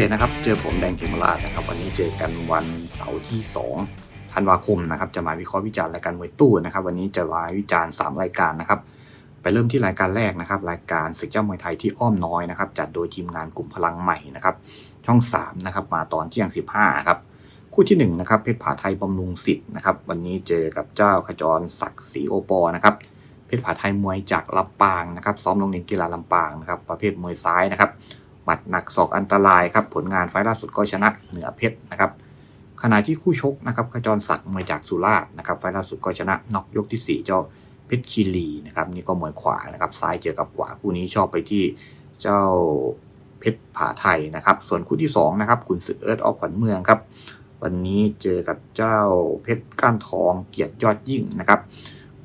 นะครับ เจอผมแดงเขมราชนะครับ วันนี้เจอกันวันเสาร์ที่2ธันวาคมนะครับ จะมาวิเคราะห์วิจารณ์รายการมวยตู้นะครับ วันนี้จะมาวิจารณ์ 3 รายการนะครับ ไปเริ่มที่รายการแรกนะครับ รายการศึกเจ้ามวยไทยที่อ้อมน้อยนะครับ จัดโดยทีมงานกลุ่มพลังใหม่นะครับ ช่อง3นะครับ มาตอนเที่ยง 15 ครับ คู่ที่1นะครับ เพชรผาไทยบำรุงสิทธิ์นะครับ วันนี้เจอกับเจ้าขจรศักดิ์ศรีโอปอนะครับ เพชรผาไทยมวยจากลำปางนะครับ ซ้อมโรงเรียนกีฬาลำปางนะครับ ประเภทมวยซ้ายนะครับ หมัดหนักศอกอันตรายครับผลงานไฟล่าสุดก็ชนะเหนือเพชรนะครับขณะที่คู่ชกนะครับขจรศักดิ์มวยจากสุราษฎร์นะครับไฟล่าสุดก็ชนะน็อกยกที่ 4 เจ้าเพชรคีรีนะครับนี่ก็มวยขวานะครับซ้ายเจอกับขวาคู่นี้ชอบไปที่เจ้าเพชรผาไทยนะครับ ส่วนคู่ที่2นะครับคุณศึกเอิร์ธออฟขวัญเมืองครับ วันนี้เจอกับเจ้าเพชรก้านทองเกียรติยอดยิ่งนะครับ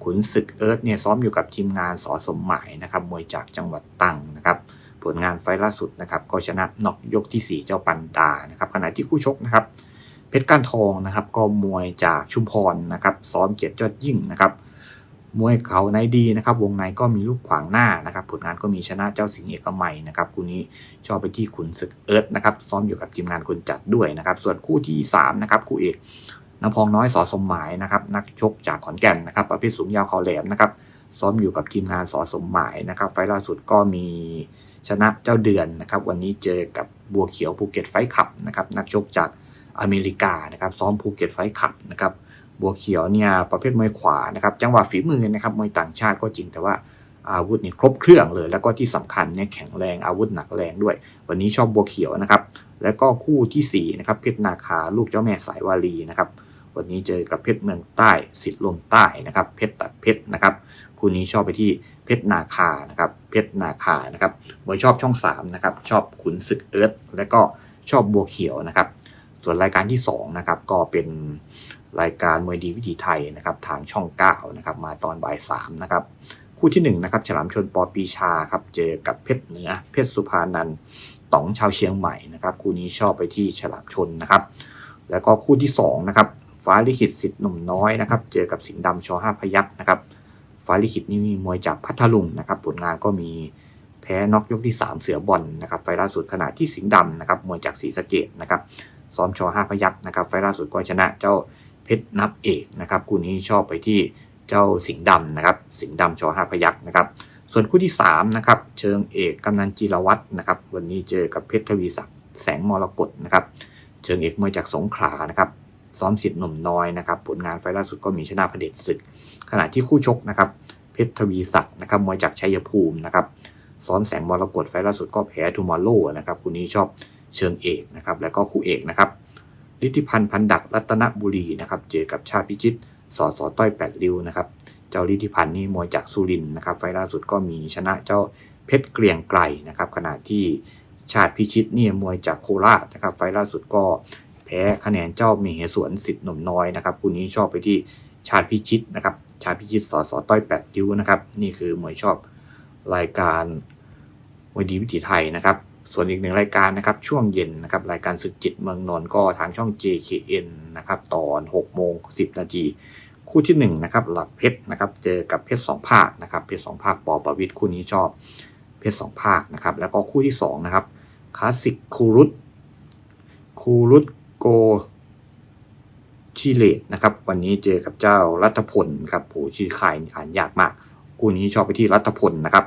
ขุนศึกเอิร์ธเนี่ยซ้อมอยู่กับทีมงานสอสมหมายนะครับมวยจากจังหวัดตังนะครับ ผลงานไฟล์ล่าสุดนะครับก็ชนะน็อกยกที่ 4 เจ้าปันดานะครับขณะที่คู่ชกนะครับเพชรก้านทองนะครับก็มวยจากชุมพรนะครับซ้อมเกียรติยอดยิ่งนะครับมวยเขาในดีนะครับ วงในก็มีลูกขวางหน้านะครับ ผลงานก็มีชนะเจ้าสิงห์เอกมัยนะครับคู่นี้ชอบไปที่ขุนศึกเอิร์ธนะครับซ้อมอยู่กับทีมงานคนจัดด้วยนะครับ ส่วนคู่ที่3นะครับคู่เอกน้ำพองน้อยสอสมหมายนะครับนักชกจากขอนแก่นนะครับประเภทสูงยาวคอแหลมนะครับซ้อมอยู่กับทีมงานสอสมหมายนะครับ ไฟล์ล่าสุดก็มี ชนะเจ้าเดือนนะครับ วันนี้เจอกับบัวเขียวภูเก็ตไฟขับนะครับ นักชกจากอเมริกานะครับ ซ้อมภูเก็ตไฟขับนะครับ บัวเขียวเนี่ยประเภทมวยขวานะครับ จังหวะฝีมือนะครับมวยต่างชาติก็จริงแต่ว่าอาวุธนี่ครบเครื่องเลย แล้วก็ที่สำคัญเนี่ยแข็งแรงอาวุธหนักแรงด้วย วันนี้ชอบบัวเขียวนะครับ แล้วก็คู่ที่สี่นะครับเพชรนาคาลูกเจ้าแม่สายวาลีนะครับ วันนี้เจอกับเพชรเมืองใต้สิทธิ์ลมใต้นะครับ เพชรตัดเพชรนะครับ คู่นี้ชอบไปที่เพชรนาคานะครับเพชรนาคานะครับมวยชอบช่อง3นะครับชอบขุนศึกเอิร์ธและก็ชอบบัวเขียวนะครับ ส่วนรายการที่2นะครับก็เป็นรายการมวยดีวิถีไทยนะครับทางช่อง9นะครับมาตอนบ่าย3นะครับคู่ที่1นะครับฉลามชนปอปีชาครับเจอกับเพชรเหนือเพชรสุภานันต๋องชาวเชียงใหม่นะครับคู่นี้ชอบไปที่ฉลามชนนะครับ แล้วก็คู่ที่2นะครับฟ้าลิขิตสิทธิ์หนุ่มน้อยนะครับ เจอกับสิงห์ดำชอห้าพยักษ์นะครับ ฟ้าลิขิตนี่มีมวยจากพัทลุงนะครับผลงานก็มีแพ้น็อกยกที่ 3 เสือบอลนะครับไฟล์ล่าสุดขณะที่สิงห์ดำนะครับมวยจากศรีสะเกดนะครับซ้อมชอห้าพยักษ์นะครับไฟล์ล่าสุดก็ชนะเจ้าเพชรนับเอกนะครับคู่นี้ชอบไปที่เจ้าสิงห์ดำนะครับสิงห์ดำชอห้าพยักษ์นะครับส่วนคู่ที่3นะครับเชิงเอกกำนันจีรวัตรนะครับวันนี้เจอกับเพชรทวีศักดิ์แสงมรกตนะครับเชิงเอกมวยจากสงขลานะครับ ซ้อมสิทธิ์หนุ่มน้อยนะครับผลงานไฟล์ล่าสุดก็มีชนะพระเดชศึก ขณะที่คู่ชกนะครับเพชรทวีศักดิ์นะครับมวยจากชัยภูมินะครับซ้อมแสงมรกตไฟล์ล่าสุดก็แพ้ทูมอร์โลนะครับคู่นี้ชอบเชิงเอกนะครับแล้วก็คู่เอกนะครับฤทธิพันธ์พันดักรัตนบุรีนะครับเจอกับชาติพิจิตสอสอต้อยแปดริ้วนะครับเจ้าฤทธิพันธ์นี่มวยจากสุรินนะครับไฟล่าสุดก็มีชนะเจ้าเพชรเกรียงไกรนะครับขณะที่ชาติพิชิตเนี่ยมวยจากโคราชนะครับไฟล่าสุดก็ พ้คะแนนเจ้าเมเหสวนสิทธิ์หนุ่มน้อยนะครับคู่นี้ชอบไปที่ชาติพิชิตนะครับชาติพิชิตสอสอต้อยแปดดิ้วนะครับนี่คือมวยชอบรายการมวยดีวิถีไทยนะครับ ส่วนอีกหนึ่งรายการนะครับช่วงเย็นนะครับรายการศึกจิตเมืองนนท์ก็ทางช่อง JKN นะครับตอน6โมง10 นาทีคู่ที่1นะครับหลักเพชรนะครับเจอกับเพชรสองภาคนะครับเพชรสองภาคปอประวิทย์คู่นี้ชอบเพชรสองภาคนะครับแล้วก็คู่ที่2นะครับคลาสสิกคูรุตคูรุต โกชิเลตนะครับ วันนี้เจอกับเจ้ารัฐพลครับโหชื่อคายอ่านยากมากคู่นี้ชอบไปที่รัฐพลนะครับ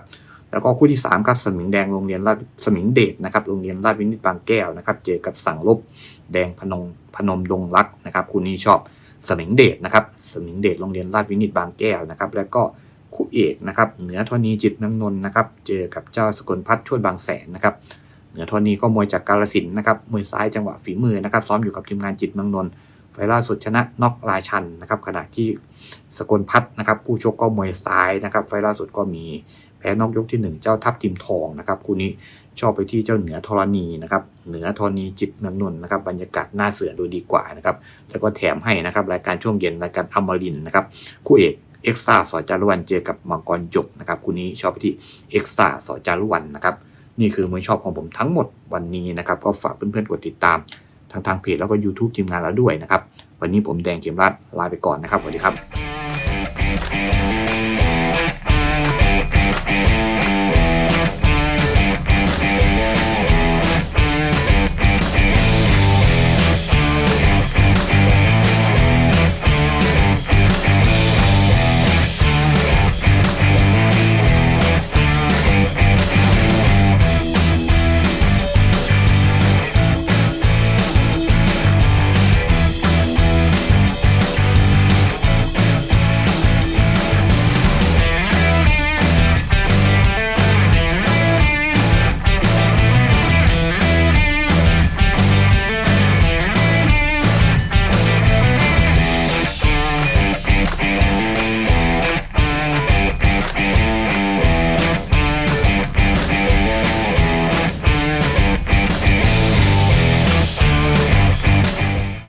แล้วก็คู่ที่3ครับสมิงแดงโรงเรียนราชสมิงเดชนะครับโรงเรียนราชวินิตบางแก้วนะครับ เจอกับสั่งลบแดงพนงพนมดงรักนะครับคู่นี้ชอบสมิงเดชนะครับสมิงเดชโรงเรียนราชวินิตบางแก้วนะครับ แล้วก็คู่เอกนะครับเหนือธรณีจิตเมืองนนนะครับ เจอกับเจ้าสกลพัฒน์ช่วยบางแสนนะครับ เหนือทอนนี้ก็มวยจากกาลสินนะครับมวยซ้ายจังหวะฝีมือนะครับซ้อมอยู่กับทีมงานจิตเมืองนนท์ไฟล่าสุดชนะน็อกราชันนะครับขณะที่สกลพัฒน์นะครับผู้ชกก็มวยซ้ายนะครับไฟล่าสุดก็มีแพ้น็อกยกที่ 1 เจ้าทัพทิมทองนะครับคู่นี้ชอบไปที่เจ้าเหนือธรณีนะครับเหนือธรณีจิตเมืองนนท์นะครับบรรยากาศน่าเสือดูดีกว่านะครับแล้วก็แถมให้นะครับรายการช่วงเย็นรายการอมรินนะครับคู่เอกเอ็กซ่าสอจารุวันเจอกับมังกรจบนะครับคู่นี้ชอบไปที่เอ็กซ่าสอจารุวันนะครับ นี่คือมือชอบของผมทั้งหมดวันนี้นะครับ ก็ฝากเพื่อนๆกดติดตามทางทางเพจแล้วก็ YouTube ทีมงานเราด้วยนะครับ วันนี้ผมแดงเกมรัดลาไปก่อนนะครับสวัสดีครับ